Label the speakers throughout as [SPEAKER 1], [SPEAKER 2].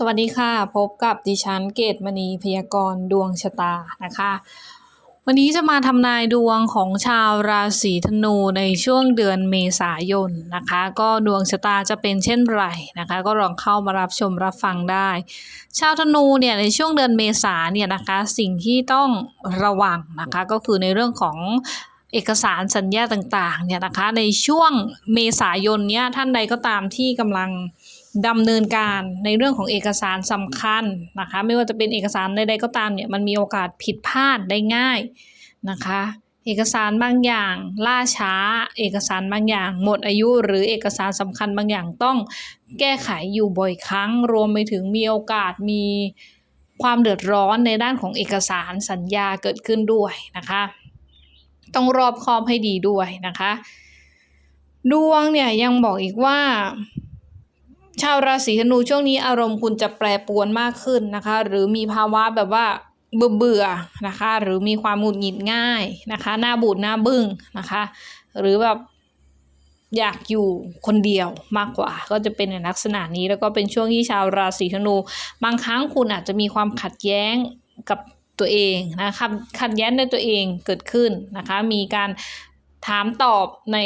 [SPEAKER 1] สวัสดีค่ะ พบกับดิฉันเกตมณีพยากรณ์ดวงชะตานะคะ วันนี้จะมาทำนายดวงของชาวราศีธนูในช่วงเดือนเมษายนนะคะ ก็ดวงชะตาจะเป็นเช่นไรนะคะ ก็ลองเข้ามารับชมรับฟังได้ ชาวธนูเนี่ยในช่วงเดือนเมษาเนี่ยนะคะ สิ่งที่ต้องระวังนะคะก็คือในเรื่องของเอกสารสัญญาต่างๆเนี่ยนะคะในช่วงเมษายนเนี่ยท่านใดก็ตามที่กำลัง ดำเนินการในเรื่องของเอกสารสำคัญนะคะ ไม่ว่าจะเป็นเอกสารใดๆก็ตามเนี่ยมันมีโอกาสผิดพลาดได้ง่ายนะคะ เอกสารบางอย่างล่าช้า เอกสารบางอย่าง หมดอายุ หรือเอกสารสำคัญบางอย่างต้องแก้ไขอยู่บ่อยครั้ง รวมไปถึงมีโอกาสมีความเดือดร้อนในด้านของเอกสารสัญญาเกิดขึ้นด้วยนะคะ ต้องรอบคอบให้ดีด้วยนะคะ ดวงเนี่ยยังบอกอีกว่า ชาวราศีธนูช่วงนี้อารมณ์คุณจะแปรปรวนมากขึ้นนะคะ หรือมีภาวะแบบว่าเบื่อเบื่อๆนะคะ หรือมีความหงุดหงิดง่ายนะคะ หน้าบูดหน้าบึ้งนะคะ หรือแบบอยากอยู่คนเดียวมากกว่า ก็จะเป็นในลักษณะนี้แล้วก็เป็นช่วงที่ชาวราศีธนู บางครั้งคุณอาจจะมีความขัดแย้งกับตัวเองนะคะขัดแย้งในตัวเองเกิดขึ้นนะคะ มีการถามตอบใน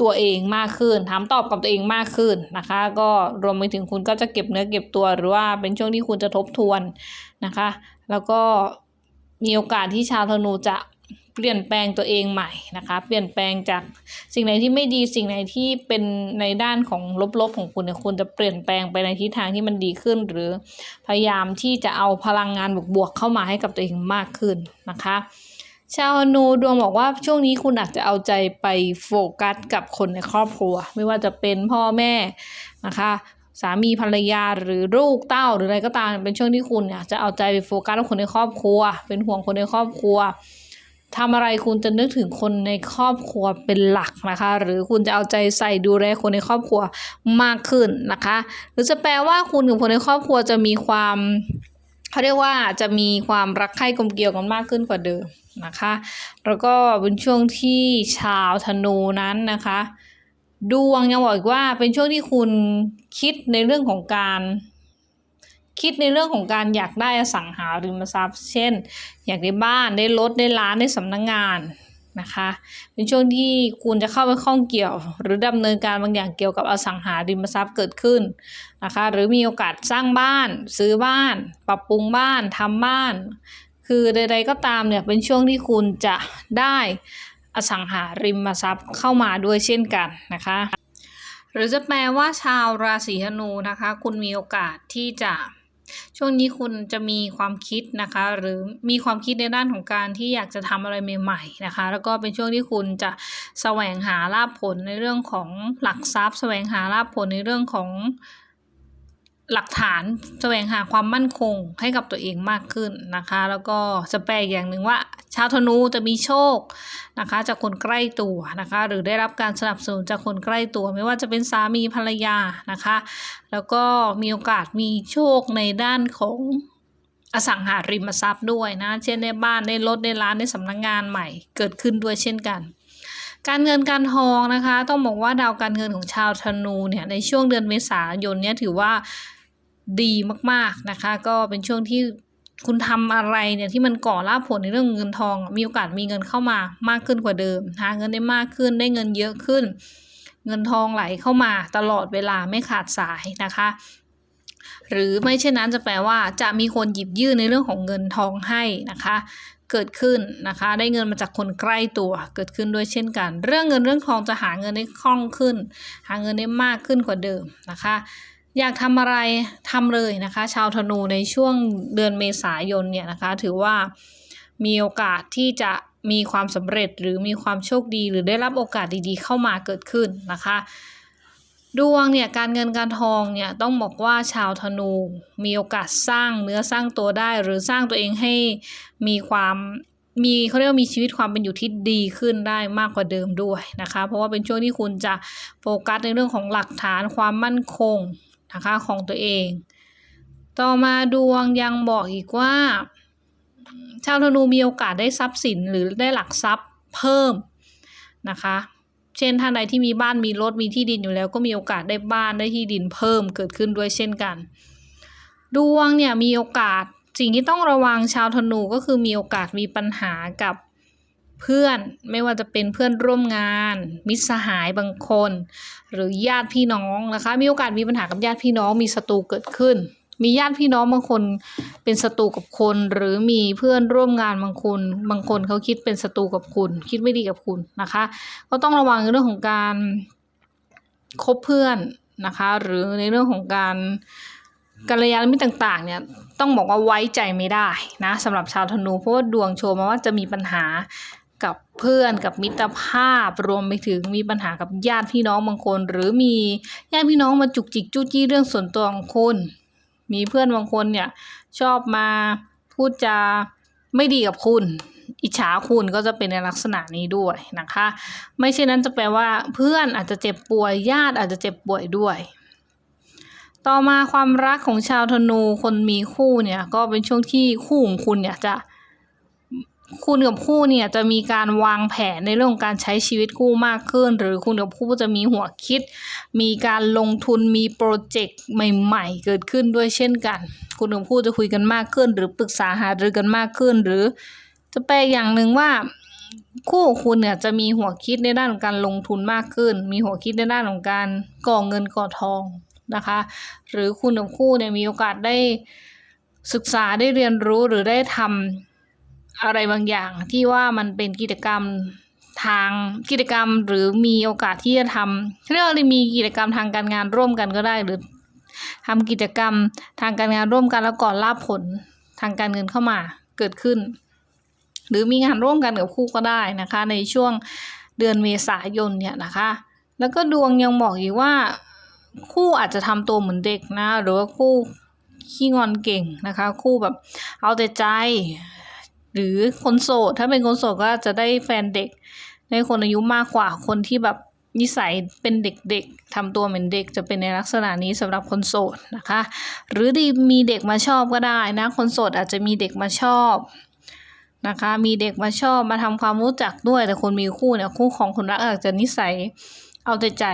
[SPEAKER 1] ตัวเองมากขึ้นถามตอบกับตัวเองมากขึ้นนะคะ ก็รวมไปถึงคุณก็จะเก็บเนื้อเก็บตัวหรือว่าเป็นช่วงที่คุณจะทบทวนนะคะ แล้วก็มีโอกาสที่ชาวธนูจะเปลี่ยนแปลงตัวเองใหม่นะคะ เปลี่ยนแปลงจากสิ่งไหนที่ไม่ดีสิ่งไหนที่เป็นในด้านของลบๆของคุณเนี่ยคุณจะเปลี่ยนแปลงไปในทิศทางที่มันดีขึ้น หรือพยายามที่จะเอาพลังงานบวกๆเข้ามาให้กับตัวเองมากขึ้นนะคะ ชาวนูดวงบอกว่าช่วงนี้คุณอาจจะเอาใจไปโฟกัสกับคนในครอบครัว ไม่ว่าจะเป็นพ่อแม่นะคะสามีภรรยาหรือลูกเต้าหรืออะไรก็ตามเป็นช่วงที่คุณเนี่ยจะเอาใจไปโฟกัสกับคนในครอบครัว เป็นห่วงคนในครอบครัวทำอะไรคุณจะนึกถึงคนในครอบครัวเป็นหลักนะคะ หรือคุณจะเอาใจใส่ดูแลคนในครอบครัวมากขึ้นนะคะ หรือจะแปลว่าคุณกับคนในครอบครัวจะมีความ เขาเรียกว่าจะมีความรักใคร่กลมเกลียวกันมากขึ้นกว่าเดิมนะคะ แล้วก็เป็นช่วงที่ชาวธนูนั้นนะคะดวงยังบอกอีกว่าเป็นช่วงที่คุณคิดในเรื่องของการคิดในเรื่องของการอยากได้อสังหาริมทรัพย์ เช่น อยากได้บ้านได้รถได้ร้านได้สำนักงงาน นะคะ เป็นช่วงที่คุณจะเข้าไปข้องเกี่ยว หรือดำเนินการบางอย่างเกี่ยวกับอสังหาริมทรัพย์เกิดขึ้นนะคะ หรือมีโอกาสสร้างบ้าน ซื้อบ้าน ปรับปรุงบ้านทำบ้าน คือใด ๆก็ตามเนี่ยเป็นช่วงที่คุณจะได้อสังหาริมทรัพย์เข้ามาด้วยเช่นกันนะคะ หรือจะแปลว่าชาวราศีธนูนะคะ คุณมีโอกาสที่จะ ช่วงนี้คุณจะมีความคิดนะคะ หรือมีความคิดในด้านของการที่อยากจะทำอะไรใหม่ๆนะคะ แล้วก็เป็นช่วงที่คุณจะแสวงหาลาภผลในเรื่องของหลักทรัพย์ แสวงหาลาภผลในเรื่องของ หลักฐานแสวงหาความมั่นคงให้กับตัวเองมากขึ้นนะคะ แล้วก็จะแปลอย่างหนึ่งว่า ชาวธนูจะมีโชคนะคะ จากคนใกล้ตัวนะคะ หรือได้รับการสนับสนุนจากคนใกล้ตัว ไม่ว่าจะเป็นสามีภรรยานะคะ แล้วก็มีโอกาสมีโชคในด้านของอสังหาริมทรัพย์ด้วยนะ เช่นได้บ้านได้รถได้ร้านได้สำนักงงานใหม่เกิดขึ้นด้วยเช่นกันการเงินการทองนะคะ ต้องบอกว่าดาวการเงินของชาวธนูเนี่ยในช่วงเดือนเมษายนเนี่ยถือว่า ดีมากๆนะคะ ก็เป็นช่วงที่คุณทำอะไรเนี่ยที่มันก่อลาผลในเรื่องเงินทอง มีโอกาสมีเงินเข้ามามากขึ้นกว่าเดิมหาเงินได้มากขึ้นได้เงินเยอะขึ้น เงินทองไหลเข้ามาตลอดเวลาไม่ขาดสายนะคะ หรือไม่เช่นนั้นจะแปลว่าจะมีคนหยิบยื่นในเรื่องของเงินทองให้นะคะเกิดขึ้นนะคะ ได้เงินมาจากคนใกล้ตัวเกิดขึ้นด้วยเช่นกัน เรื่องเงินเรื่องทองจะหาเงินได้คล่องขึ้น หาเงินได้มากขึ้นกว่าเดิมนะคะ อยากทำอะไรทำเลยนะคะ ชาวธนูในช่วงเดือนเมษายนเนี่ยนะคะ ถือว่ามีโอกาสที่จะมีความสำเร็จหรือมีความโชคดีหรือได้รับโอกาสดีๆ เข้ามาเกิดขึ้นนะคะ ดวงเนี่ยการเงินการทองเนี่ยต้องบอกว่าชาวธนูมีโอกาสสร้างเนื้อสร้างตัวได้ หรือสร้างตัวเองให้มีความมีเขาเรียกว่ามีชีวิตความเป็นอยู่ที่ดีขึ้นได้มากกว่าเดิมด้วยนะคะ เพราะว่าเป็นช่วงที่คุณจะโฟกัสในเรื่องของหลักฐานความมั่นคง นะคะของตัวเอง ต่อมาดวงยังบอกอีกว่า ชาวธนูมีโอกาสได้ทรัพย์สินหรือได้หลักทรัพย์เพิ่มนะคะ เช่นท่านใดที่มีบ้านมีรถมีที่ดินอยู่แล้วก็มีโอกาสได้บ้านได้ที่ดินเพิ่มเกิดขึ้นด้วยเช่นกัน ดวงเนี่ยมีโอกาสสิ่งที่ต้องระวังชาวธนูก็คือมีโอกาสมีปัญหากับ เพื่อนไม่ว่าจะเป็นเพื่อนร่วมงาน มิตรสหายบางคน หรือญาติพี่น้องนะคะ มีโอกาสมีปัญหากับญาติพี่น้องมีศัตรูเกิดขึ้น มีญาติพี่น้องบางคนเป็นศัตรูกับคน หรือมีเพื่อนร่วมงานบางคน บางคนเขาคิดเป็นศัตรูกับคุณ คิดไม่ดีกับคุณนะคะ ก็ต้องระวังในเรื่องของการคบเพื่อนนะคะ หรือในเรื่องของการกัลยาณมิตรต่างๆเนี่ยต้องบอกว่าไว้ใจไม่ได้นะสำหรับชาวธนูเพราะว่าดวงโชว์มาว่าจะมีปัญหา กับเพื่อนกับมิตรภาพรวมไปถึงมีปัญหากับญาติพี่น้องบางคน หรือมีญาติพี่น้องมาจุกจิกจู้จี้เรื่องส่วนตัวของคุณมีเพื่อนบางคนเนี่ยชอบมาพูดจาไม่ดีกับคุณ อิจฉาคุณก็จะเป็นในลักษณะนี้ด้วยนะคะ ไม่เช่นนั้นจะแปลว่า เพื่อนอาจจะเจ็บป่วยญาติอาจจะเจ็บป่วยด้วย ต่อมาความรักของชาวธนูคนมีคู่เนี่ยก็เป็นช่วงที่คู่ของคุณเนี่ยจะ คุณกับคู่เนี่ยจะมีการวางแผนในเรื่องของการใช้ชีวิตคู่มากขึ้น หรือคุณกับคู่จะมีหัวคิด มีการลงทุนมีโปรเจกต์ใหม่ ๆ เกิดขึ้นด้วยเช่นกัน คุณกับคู่จะคุยกันมากขึ้น หรือปรึกษาหารือกันมากขึ้น หรือจะแปลอย่างหนึ่งว่าคู่ของคุณเนี่ยจะมีหัวคิดในด้านของการลงทุนมากขึ้น มีหัวคิดในด้านของการก่อเงินก่อทองนะคะ หรือคุณกับคู่เนี่ยมีโอกาสได้ศึกษาได้เรียนรู้หรือได้ทำ อะไรบางอย่างที่ว่ามันเป็นกิจกรรมทางกิจกรรมหรือมีโอกาสที่จะทำเรียกว่ามีกิจกรรมทางการงานร่วมกันก็ได้ หรือทำกิจกรรมทางการงานร่วมกันแล้วก่อนลาภผลทางการเงินเข้ามาเกิดขึ้น หรือมีงานร่วมกันกับคู่ก็ได้นะคะ ในช่วงเดือนเมษายนเนี่ยนะคะ แล้วก็ดวงยังบอกอีกว่าคู่อาจจะทำตัวเหมือนเด็กนะ หรือว่าคู่ขี้งอนเก่งนะคะ คู่แบบเอาแต่ใจ หรือคนโสด ถ้าเป็นคนโสดก็จะได้แฟนเด็ก ได้คนอายุมากกว่าคนที่แบบนิสัยเป็นเด็กๆทำตัวเหมือนเด็กจะเป็นในลักษณะนี้สำหรับคนโสดนะคะ หรือดีมีเด็กมาชอบก็ได้นะคนโสดอาจจะมีเด็กมาชอบนะคะ มีเด็กมาชอบมาทำความรู้จักด้วย แต่คนมีคู่เนี่ยคู่ของคนรักอาจจะนิสัยเอาแต่ใจ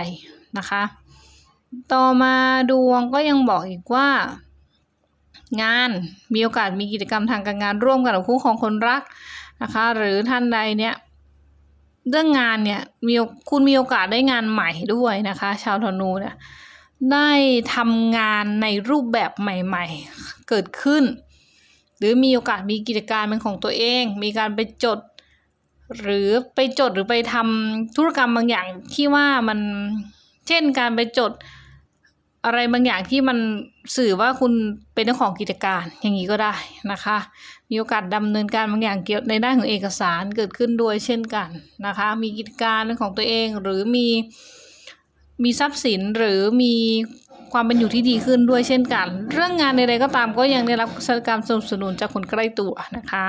[SPEAKER 1] นะคะ ต่อมาดวงก็ยังบอกอีกว่า งาน มีโอกาสมีกิจกรรมทางการงานร่วมกันกับคู่ของคนรักนะคะ หรือท่านใดเนี่ยเรื่องงานเนี่ยมีคุณมีโอกาสได้งานใหม่ด้วยนะคะ ชาวธนูเนี่ยได้ทำงานในรูปแบบใหม่ๆ เกิดขึ้น หรือมีโอกาสมีกิจการเป็นของตัวเอง มีการไปจด หรือไปจดหรือไปทำธุรกรรมบางอย่างที่ว่ามันเช่นการไปจด อะไรบางอย่างที่มันสื่อว่าคุณเป็นเจ้าของกิจการอย่างนี้ก็ได้นะคะ มีโอกาสดำเนินการบางอย่างเกี่ยวในด้านของเอกสารเกิดขึ้นด้วยเช่นกันนะคะ มีกิจการของตัวเองหรือมีมีทรัพย์สินหรือมีความเป็นอยู่ที่ดีขึ้นด้วยเช่นกัน เรื่องงานใดๆก็ตามก็ยังได้รับการสนับสนุนจากคนใกล้ตัวนะคะ